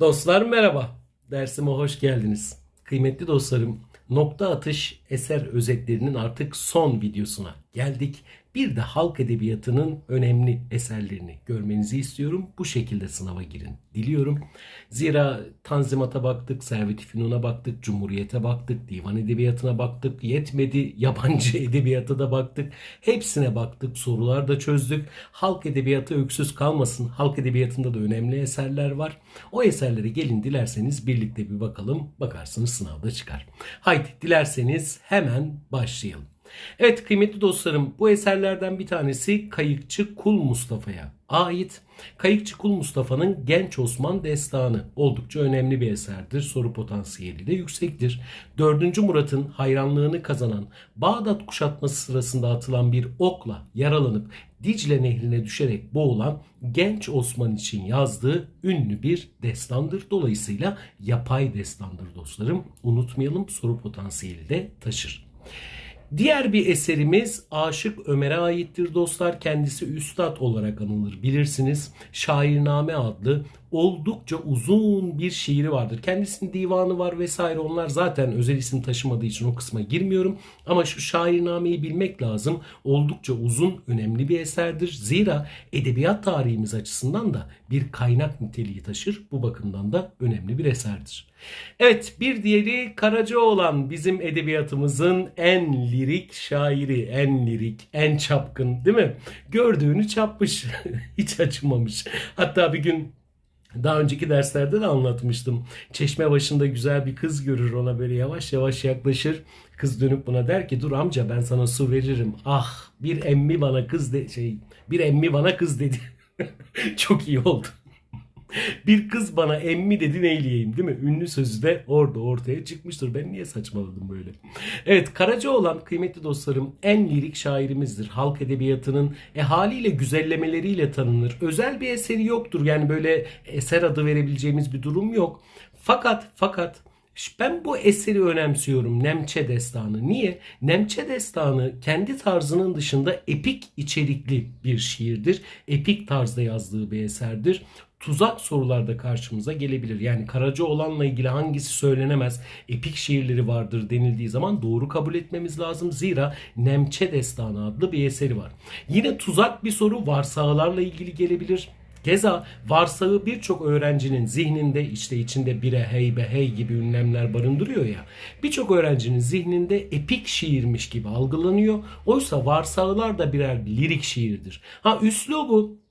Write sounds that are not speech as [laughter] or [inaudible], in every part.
Dostlar merhaba. Dersime hoş geldiniz. Kıymetli dostlarım, nokta atış eser özetlerinin artık son videosuna geldik. Bir de halk edebiyatının önemli eserlerini görmenizi istiyorum. Bu şekilde sınava girin diliyorum. Zira Tanzimat'a baktık, Servet-i Fünun'a baktık, Cumhuriyet'e baktık, Divan Edebiyatı'na baktık, yetmedi yabancı [laughs] edebiyata da baktık. Hepsine baktık, sorular da çözdük. Halk edebiyatı öksüz kalmasın. Halk edebiyatında da önemli eserler var. O eserlere gelin dilerseniz birlikte bir bakalım. Bakarsınız sınavda çıkar. Haydi dilerseniz hemen başlayalım. Evet kıymetli dostlarım bu eserlerden bir tanesi Kayıkçı Kul Mustafa'ya ait. Kayıkçı Kul Mustafa'nın Genç Osman Destanı oldukça önemli bir eserdir. Soru potansiyeli de yüksektir. 4. Murat'ın hayranlığını kazanan Bağdat kuşatması sırasında atılan bir okla yaralanıp Dicle Nehri'ne düşerek boğulan genç Osman için yazdığı ünlü bir destandır. Dolayısıyla yapay destandır dostlarım. Unutmayalım soru potansiyeli de taşır. Diğer bir eserimiz Aşık Ömer'e aittir dostlar. Kendisi üstad olarak anılır bilirsiniz. Şairname adlı oldukça uzun bir şiiri vardır. Kendisinin divanı var vesaire onlar zaten özel isim taşımadığı için o kısma girmiyorum. Ama şu şairnameyi bilmek lazım. Oldukça uzun, önemli bir eserdir. Zira edebiyat tarihimiz açısından da bir kaynak niteliği taşır. Bu bakımdan da önemli bir eserdir. Evet bir diğeri Karacaoğlan bizim edebiyatımızın en lirik şairi, en lirik, en çapkın değil mi? Gördüğünü çapmış, [laughs] hiç acımamış. Hatta bir gün daha önceki derslerde de anlatmıştım. Çeşme başında güzel bir kız görür ona böyle yavaş yavaş yaklaşır. Kız dönüp buna der ki dur amca ben sana su veririm. Ah bir emmi bana kız de şey bir emmi bana kız dedi. [laughs] Çok iyi oldu. [laughs] bir kız bana emmi dedi neyleyeyim değil mi? Ünlü sözü de orada ortaya çıkmıştır. Ben niye saçmaladım böyle? Evet Karacaoğlan kıymetli dostlarım en lirik şairimizdir. Halk edebiyatının e, haliyle güzellemeleriyle tanınır. Özel bir eseri yoktur. Yani böyle eser adı verebileceğimiz bir durum yok. Fakat fakat ben bu eseri önemsiyorum Nemçe Destanı. Niye? Nemçe Destanı kendi tarzının dışında epik içerikli bir şiirdir. Epik tarzda yazdığı bir eserdir tuzak sorularda karşımıza gelebilir. Yani Karacaoğlan'la ilgili hangisi söylenemez, epik şiirleri vardır denildiği zaman doğru kabul etmemiz lazım. Zira Nemçe Destanı adlı bir eseri var. Yine tuzak bir soru varsağılarla ilgili gelebilir. Keza varsağı birçok öğrencinin zihninde işte içinde bire hey be hey gibi ünlemler barındırıyor ya. Birçok öğrencinin zihninde epik şiirmiş gibi algılanıyor. Oysa varsağılar da birer lirik şiirdir. Ha üslubu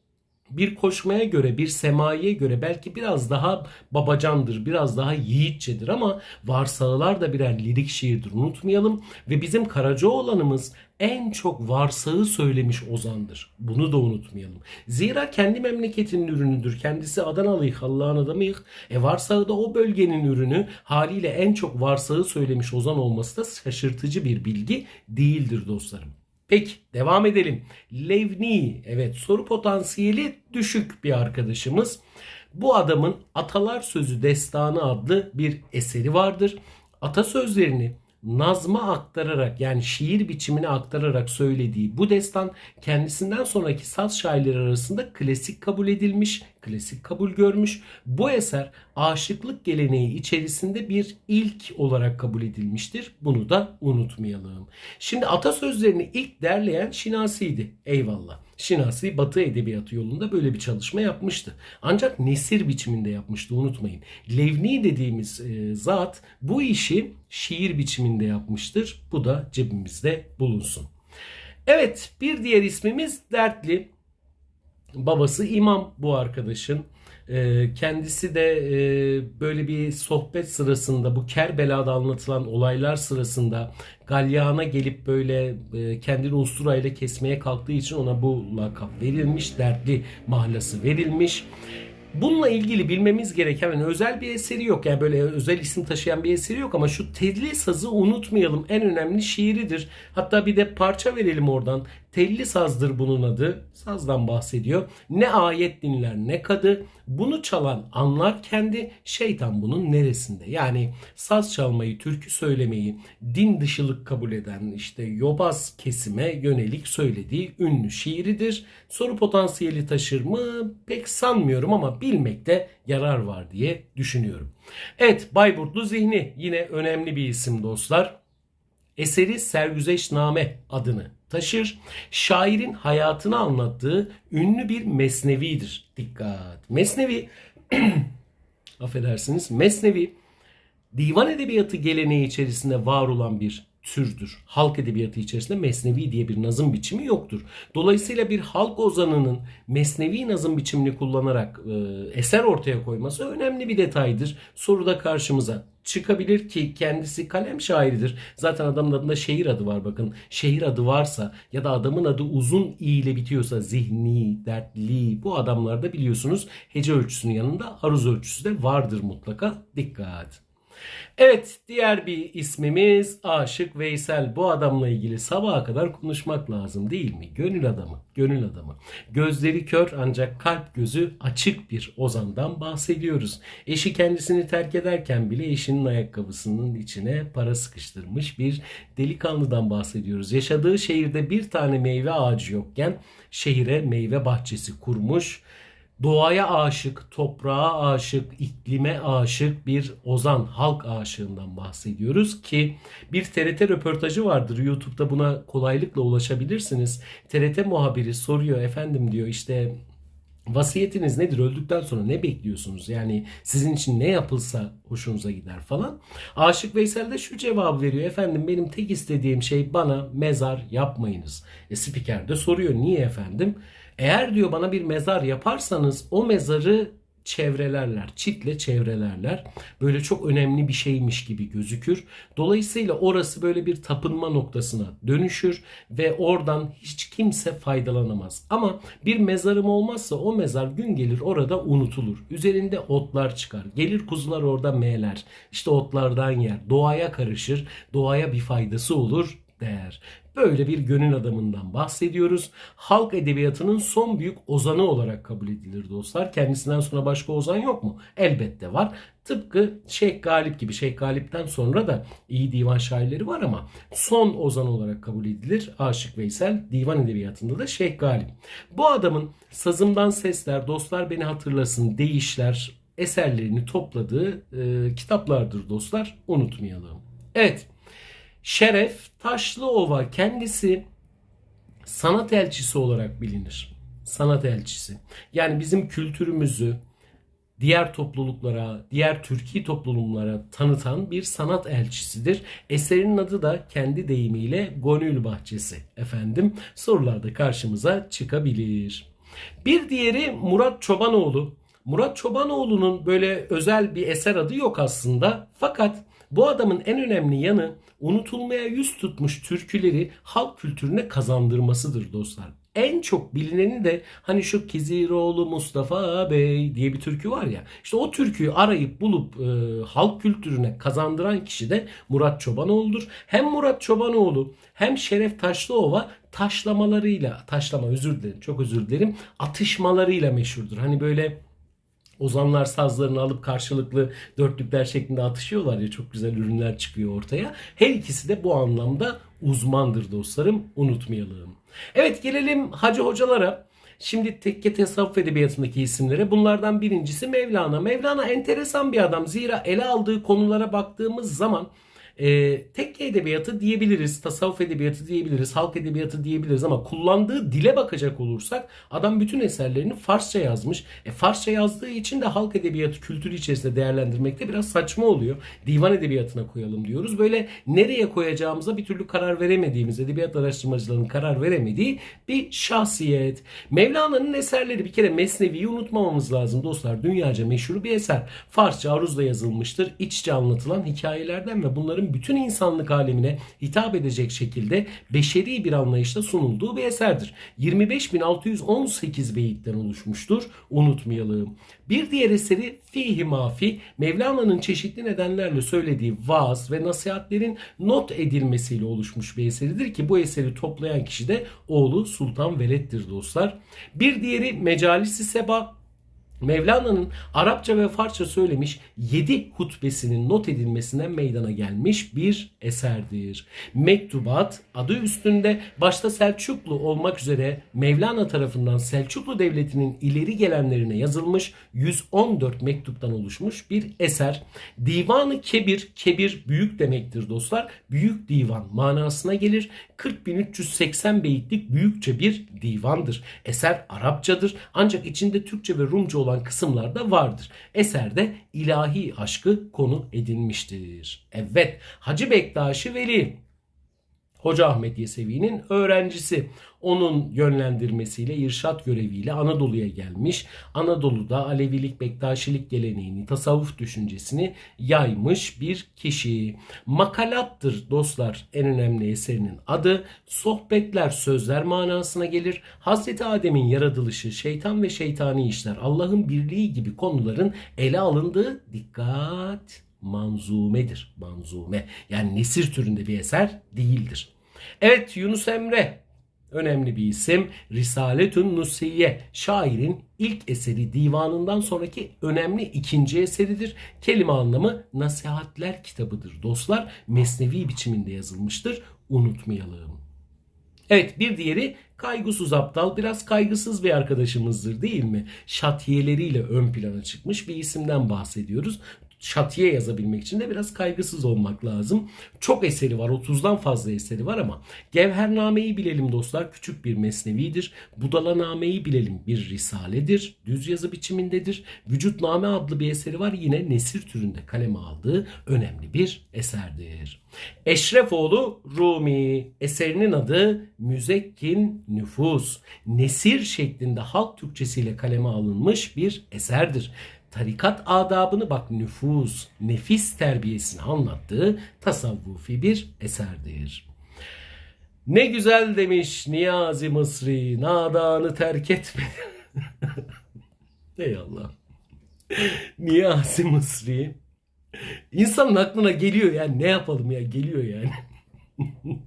bir koşmaya göre, bir semaiye göre belki biraz daha babacandır, biraz daha yiğitçedir ama varsağılar da birer lirik şiirdir unutmayalım. Ve bizim Karacaoğlan'ımız en çok varsağı söylemiş ozandır. Bunu da unutmayalım. Zira kendi memleketinin ürünüdür. Kendisi Adanalıyık, Allah'ın adamıyık. E varsağı da o bölgenin ürünü haliyle en çok varsağı söylemiş ozan olması da şaşırtıcı bir bilgi değildir dostlarım. Peki devam edelim. Levni evet soru potansiyeli düşük bir arkadaşımız. Bu adamın Atalar Sözü Destanı adlı bir eseri vardır. Atasözlerini nazma aktararak yani şiir biçimine aktararak söylediği bu destan kendisinden sonraki saz şairleri arasında klasik kabul edilmiş, klasik kabul görmüş. Bu eser aşıklık geleneği içerisinde bir ilk olarak kabul edilmiştir. Bunu da unutmayalım. Şimdi atasözlerini ilk derleyen Şinasi'ydi. Eyvallah. Şinasi Batı Edebiyatı yolunda böyle bir çalışma yapmıştı. Ancak nesir biçiminde yapmıştı unutmayın. Levni dediğimiz e, zat bu işi şiir biçiminde yapmıştır. Bu da cebimizde bulunsun. Evet bir diğer ismimiz Dertli. Babası imam bu arkadaşın. Ee, kendisi de e, böyle bir sohbet sırasında bu Kerbela'da anlatılan olaylar sırasında galyana gelip böyle e, kendini usturayla kesmeye kalktığı için ona bu lakap verilmiş. Dertli mahlası verilmiş. Bununla ilgili bilmemiz gereken yani özel bir eseri yok. Yani böyle özel isim taşıyan bir eseri yok ama şu telli sazı unutmayalım. En önemli şiiridir. Hatta bir de parça verelim oradan. Telli sazdır bunun adı. Sazdan bahsediyor. Ne ayet dinler ne kadı. Bunu çalan anlar kendi şeytan bunun neresinde? Yani saz çalmayı, türkü söylemeyi din dışılık kabul eden işte yobaz kesime yönelik söylediği ünlü şiiridir. Soru potansiyeli taşır mı? Pek sanmıyorum ama bilmekte yarar var diye düşünüyorum. Evet Bayburtlu Zihni yine önemli bir isim dostlar. Eseri Sergüzeşname adını taşır. Şairin hayatını anlattığı ünlü bir mesnevidir. Dikkat. Mesnevi [clears throat] affedersiniz. Mesnevi divan edebiyatı geleneği içerisinde var olan bir türdür. Halk edebiyatı içerisinde mesnevi diye bir nazım biçimi yoktur. Dolayısıyla bir halk ozanının mesnevi nazım biçimini kullanarak e, eser ortaya koyması önemli bir detaydır. Soruda karşımıza çıkabilir ki kendisi kalem şairidir. Zaten adamın adında şehir adı var bakın. Şehir adı varsa ya da adamın adı uzun i ile bitiyorsa zihni, dertli bu adamlarda biliyorsunuz hece ölçüsünün yanında aruz ölçüsü de vardır mutlaka. Dikkat. Evet diğer bir ismimiz Aşık Veysel. Bu adamla ilgili sabaha kadar konuşmak lazım değil mi? Gönül adamı, gönül adamı. Gözleri kör ancak kalp gözü açık bir ozandan bahsediyoruz. Eşi kendisini terk ederken bile eşinin ayakkabısının içine para sıkıştırmış bir delikanlıdan bahsediyoruz. Yaşadığı şehirde bir tane meyve ağacı yokken şehire meyve bahçesi kurmuş doğaya aşık, toprağa aşık, iklime aşık bir ozan, halk aşığından bahsediyoruz ki bir TRT röportajı vardır. YouTube'da buna kolaylıkla ulaşabilirsiniz. TRT muhabiri soruyor efendim diyor işte Vasiyetiniz nedir? Öldükten sonra ne bekliyorsunuz? Yani sizin için ne yapılsa hoşunuza gider falan. Aşık Veysel de şu cevabı veriyor. Efendim benim tek istediğim şey bana mezar yapmayınız. E spiker de soruyor. Niye efendim? Eğer diyor bana bir mezar yaparsanız o mezarı çevrelerler, çitle çevrelerler. Böyle çok önemli bir şeymiş gibi gözükür. Dolayısıyla orası böyle bir tapınma noktasına dönüşür ve oradan hiç kimse faydalanamaz. Ama bir mezarım olmazsa o mezar gün gelir orada unutulur. Üzerinde otlar çıkar. Gelir kuzular orada meğler. İşte otlardan yer. Doğaya karışır. Doğaya bir faydası olur değer. Böyle bir gönül adamından bahsediyoruz. Halk edebiyatının son büyük ozanı olarak kabul edilir dostlar. Kendisinden sonra başka ozan yok mu? Elbette var. Tıpkı Şeyh Galip gibi. Şeyh Galip'ten sonra da iyi divan şairleri var ama son ozan olarak kabul edilir. Aşık Veysel divan edebiyatında da Şeyh Galip. Bu adamın Sazımdan Sesler, Dostlar Beni Hatırlasın, Değişler eserlerini topladığı e, kitaplardır dostlar. Unutmayalım. Evet. Şeref Taşlıova kendisi sanat elçisi olarak bilinir. Sanat elçisi. Yani bizim kültürümüzü diğer topluluklara, diğer Türkiye topluluklara tanıtan bir sanat elçisidir. Eserinin adı da kendi deyimiyle Gönül Bahçesi. Efendim sorularda karşımıza çıkabilir. Bir diğeri Murat Çobanoğlu. Murat Çobanoğlu'nun böyle özel bir eser adı yok aslında. Fakat bu adamın en önemli yanı unutulmaya yüz tutmuş türküleri halk kültürüne kazandırmasıdır dostlar. En çok bilineni de hani şu Kiziroğlu Mustafa Bey diye bir türkü var ya. İşte o türküyü arayıp bulup e, halk kültürüne kazandıran kişi de Murat Çobanoğlu'dur. Hem Murat Çobanoğlu hem Şeref Taşlıova taşlamalarıyla, taşlama özür dilerim çok özür dilerim, atışmalarıyla meşhurdur. Hani böyle Ozanlar sazlarını alıp karşılıklı dörtlükler şeklinde atışıyorlar ya çok güzel ürünler çıkıyor ortaya. Her ikisi de bu anlamda uzmandır dostlarım unutmayalım. Evet gelelim hacı hocalara. Şimdi tekke tasavvuf edebiyatındaki isimlere bunlardan birincisi Mevlana. Mevlana enteresan bir adam zira ele aldığı konulara baktığımız zaman e, tekke edebiyatı diyebiliriz, tasavvuf edebiyatı diyebiliriz, halk edebiyatı diyebiliriz ama kullandığı dile bakacak olursak adam bütün eserlerini Farsça yazmış. E, Farsça yazdığı için de halk edebiyatı kültürü içerisinde değerlendirmekte biraz saçma oluyor. Divan edebiyatına koyalım diyoruz. Böyle nereye koyacağımıza bir türlü karar veremediğimiz, edebiyat araştırmacılarının karar veremediği bir şahsiyet. Mevlana'nın eserleri bir kere Mesnevi'yi unutmamamız lazım dostlar. Dünyaca meşhur bir eser. Farsça aruzla yazılmıştır. İç içe anlatılan hikayelerden ve bunların bunların bütün insanlık alemine hitap edecek şekilde beşeri bir anlayışla sunulduğu bir eserdir. 25.618 beyitten oluşmuştur. Unutmayalım. Bir diğer eseri Fihi Mafi, Mevlana'nın çeşitli nedenlerle söylediği vaaz ve nasihatlerin not edilmesiyle oluşmuş bir eseridir ki bu eseri toplayan kişi de oğlu Sultan Veled'dir dostlar. Bir diğeri Mecalisi Seba, Mevlana'nın Arapça ve Farsça söylemiş 7 hutbesinin not edilmesinden meydana gelmiş bir eserdir. Mektubat adı üstünde başta Selçuklu olmak üzere Mevlana tarafından Selçuklu Devleti'nin ileri gelenlerine yazılmış 114 mektuptan oluşmuş bir eser. Divanı Kebir, Kebir büyük demektir dostlar. Büyük divan manasına gelir. 40.380 beyitlik büyükçe bir divandır. Eser Arapçadır ancak içinde Türkçe ve Rumca olan kısımlar da vardır. Eserde ilahi aşkı konu edilmiştir. Evet Hacı Bektaşi Veli Hoca Ahmet Yesevi'nin öğrencisi. Onun yönlendirmesiyle, irşat göreviyle Anadolu'ya gelmiş. Anadolu'da Alevilik, Bektaşilik geleneğini, tasavvuf düşüncesini yaymış bir kişi. Makalattır dostlar en önemli eserinin adı. Sohbetler, sözler manasına gelir. Hazreti Adem'in yaratılışı, şeytan ve şeytani işler, Allah'ın birliği gibi konuların ele alındığı dikkat manzumedir. Manzume. Yani nesir türünde bir eser değildir. Evet Yunus Emre önemli bir isim. Risaletün Nusiye şairin ilk eseri divanından sonraki önemli ikinci eseridir. Kelime anlamı nasihatler kitabıdır dostlar. Mesnevi biçiminde yazılmıştır. Unutmayalım. Evet bir diğeri kaygısız aptal biraz kaygısız bir arkadaşımızdır değil mi? Şatiyeleriyle ön plana çıkmış bir isimden bahsediyoruz şatiye yazabilmek için de biraz kaygısız olmak lazım. Çok eseri var. 30'dan fazla eseri var ama Gevhername'yi bilelim dostlar. Küçük bir mesnevidir. Budalaname'yi bilelim. Bir risaledir. Düz yazı biçimindedir. Vücutname adlı bir eseri var. Yine nesir türünde kaleme aldığı önemli bir eserdir. Eşrefoğlu Rumi eserinin adı Müzekkin Nüfus. Nesir şeklinde halk Türkçesiyle kaleme alınmış bir eserdir tarikat adabını bak nüfus, nefis terbiyesini anlattığı tasavvufi bir eserdir. Ne güzel demiş Niyazi Mısri, nadanı terk etme. [laughs] Ey Allah. Niyazi Mısri. İnsanın aklına geliyor yani ne yapalım ya geliyor yani. [laughs]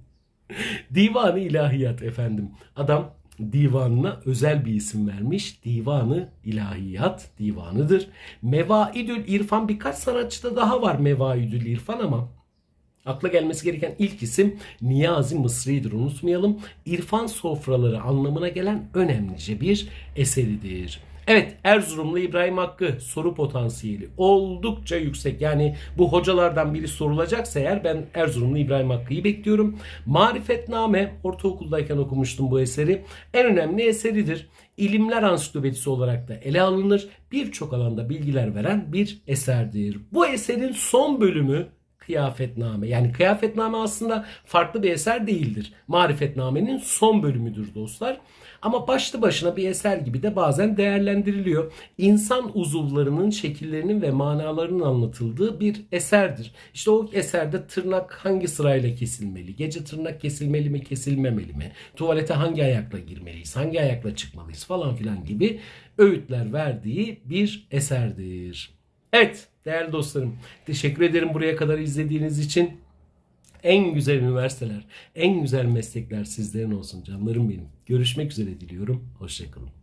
Divanı ilahiyat efendim. Adam divanına özel bir isim vermiş. Divanı ilahiyat divanıdır. Mevaidül İrfan birkaç sanatçıda daha var Mevaidül İrfan ama akla gelmesi gereken ilk isim Niyazi Mısri'dir unutmayalım. İrfan sofraları anlamına gelen önemlice bir eseridir. Evet Erzurumlu İbrahim Hakkı soru potansiyeli oldukça yüksek. Yani bu hocalardan biri sorulacaksa eğer ben Erzurumlu İbrahim Hakkı'yı bekliyorum. Marifetname ortaokuldayken okumuştum bu eseri. En önemli eseridir. İlimler ansiklopedisi olarak da ele alınır. Birçok alanda bilgiler veren bir eserdir. Bu eserin son bölümü Kıyafetname. Yani Kıyafetname aslında farklı bir eser değildir. Marifetname'nin son bölümüdür dostlar. Ama başlı başına bir eser gibi de bazen değerlendiriliyor. İnsan uzuvlarının şekillerinin ve manalarının anlatıldığı bir eserdir. İşte o eserde tırnak hangi sırayla kesilmeli? Gece tırnak kesilmeli mi kesilmemeli mi? Tuvalete hangi ayakla girmeliyiz? Hangi ayakla çıkmalıyız falan filan gibi öğütler verdiği bir eserdir. Evet değerli dostlarım teşekkür ederim buraya kadar izlediğiniz için. En güzel üniversiteler, en güzel meslekler sizlerin olsun canlarım benim. Görüşmek üzere diliyorum. Hoşçakalın.